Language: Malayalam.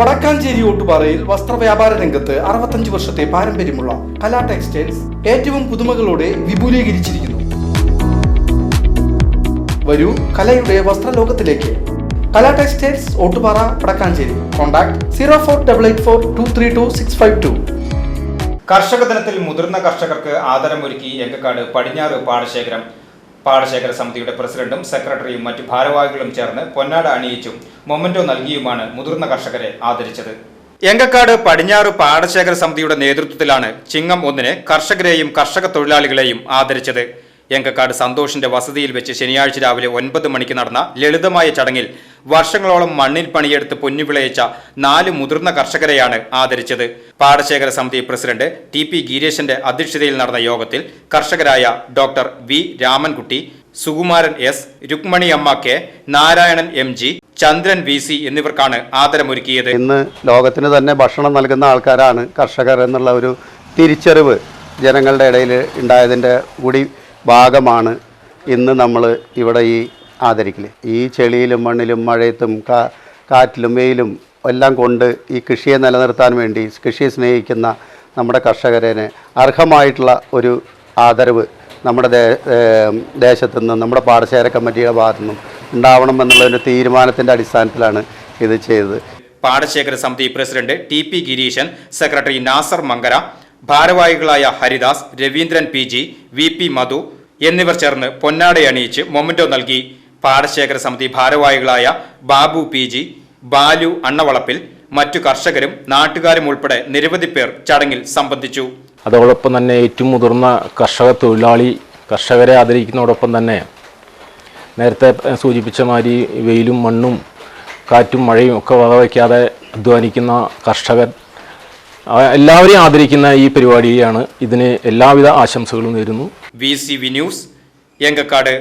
വടക്കാഞ്ചേരി ഓട്ടുപാറയിൽ വസ്ത്രവ്യാപാര രംഗത്ത് അറുപത്തഞ്ച് വർഷത്തെ പാരമ്പര്യമുള്ള കലാ ടെക്സ്റ്റൈൽസ് ഏറ്റവും പുതുമകളോടെ വിപുലീകരിച്ചിരിക്കുന്നു. വരൂ കലയുടെ വസ്ത്രലോകത്തിലേക്ക്. Kala textiles Ottupara Vadakkanchery. Contact zero four double eight four two three two six five two. കർഷക ദിനത്തിൽ മുതിർന്ന കർഷകർക്ക് ആദരമൊരുക്കി എങ്കക്കാട് പടിഞ്ഞാറ് പാടശേഖരം പാടശേഖര സമിതിയുടെ പ്രസിഡന്റും സെക്രട്ടറിയും മറ്റു ഭാരവാഹികളും ചേർന്ന് പൊന്നാട അണിയിച്ചും മൊമെന്റോ നൽകിയുമാണ് മുതിർന്ന കർഷകരെ ആദരിച്ചത്. എങ്കക്കാട് പടിഞ്ഞാറ് പാടശേഖര സമിതിയുടെ നേതൃത്വത്തിലാണ് ചിങ്ങം ഒന്നിന് കർഷകരെയും കർഷക തൊഴിലാളികളെയും ആദരിച്ചത്. എങ്കക്കാട് സന്തോഷിന്റെ വസതിയിൽ വെച്ച് ശനിയാഴ്ച രാവിലെ ഒൻപത് മണിക്ക് നടന്ന ലളിതമായ ചടങ്ങിൽ വർഷങ്ങളോളം മണ്ണിൽ പണിയെടുത്ത് പൊന്നുവിളയിച്ച നാല് മുതിർന്ന കർഷകരെയാണ് ആദരിച്ചത്. പാടശേഖര സമിതി പ്രസിഡന്റ് ടി പി ഗീരേശന്റെ അധ്യക്ഷതയിൽ നടന്ന യോഗത്തിൽ കർഷകരായ doctor V Ramankutty Sukumaran S Rukmani Amma K Narayanan M G Chandran V C എന്നിവർക്കാണ് ആദരമൊരുക്കിയത്. ഇന്ന് ലോകത്തിന് തന്നെ ഭക്ഷണം നൽകുന്ന ആൾക്കാരാണ് കർഷകർ എന്നുള്ള ഒരു തിരിച്ചറിവ് ജനങ്ങളുടെ ഇടയിൽ ഉണ്ടായതിന്റെ കൂടി ഭാഗമാണ് ഇന്ന് നമ്മൾ ഇവിടെ ഈ ആദരിക്കൽ ഈ ചെളിയിലും മണ്ണിലും മഴയത്തും കാറ്റിലും വെയിലും എല്ലാം കൊണ്ട് ഈ കൃഷിയെ നിലനിർത്താൻ വേണ്ടി കൃഷിയെ സ്നേഹിക്കുന്ന നമ്മുടെ കർഷകരേനെ അർഹമായിട്ടുള്ള ഒരു ആദരവ് നമ്മുടെ ദേശത്തു നിന്നും നമ്മുടെ പാടശേഖര കമ്മിറ്റിയുടെ ഭാഗത്തു നിന്നും ഉണ്ടാവണം എന്നുള്ളൊരു തീരുമാനത്തിന്റെ അടിസ്ഥാനത്തിലാണ് ഇത് ചെയ്തത്. പാടശേഖര സമിതി president T P Gireeshan secretary Nasar Mankara ഭാരവാഹികളായ Haridas Raveendran P G V P Madhu എന്നിവർ ചേർന്ന് പൊന്നാടയണിയിച്ച് മൊമെന്റോ നൽകി. പാടശേഖര സമിതി ഭാരവാഹികളായ ബാബു പി ജി ബാലു അണ്ണവളപ്പിൽ മറ്റു കർഷകരും നാട്ടുകാരും ഉൾപ്പെടെ നിരവധി പേർ ചടങ്ങിൽ സംബന്ധിച്ചു. അതോടൊപ്പം തന്നെ ഏറ്റവും മുതിർന്ന കർഷക തൊഴിലാളി കർഷകരെ ആദരിക്കുന്നതോടൊപ്പം തന്നെ നേരത്തെ സൂചിപ്പിച്ച മാതിരി വെയിലും മണ്ണും കാറ്റും മഴയും ഒക്കെ വകവയ്ക്കാതെ അധ്വാനിക്കുന്ന കർഷകർ എല്ലാവരെയും ആദരിക്കുന്ന ഈ പരിപാടിയാണ്. ഇതിന് എല്ലാവിധ ആശംസകളും നേരുന്നു. V C V news Engakkad.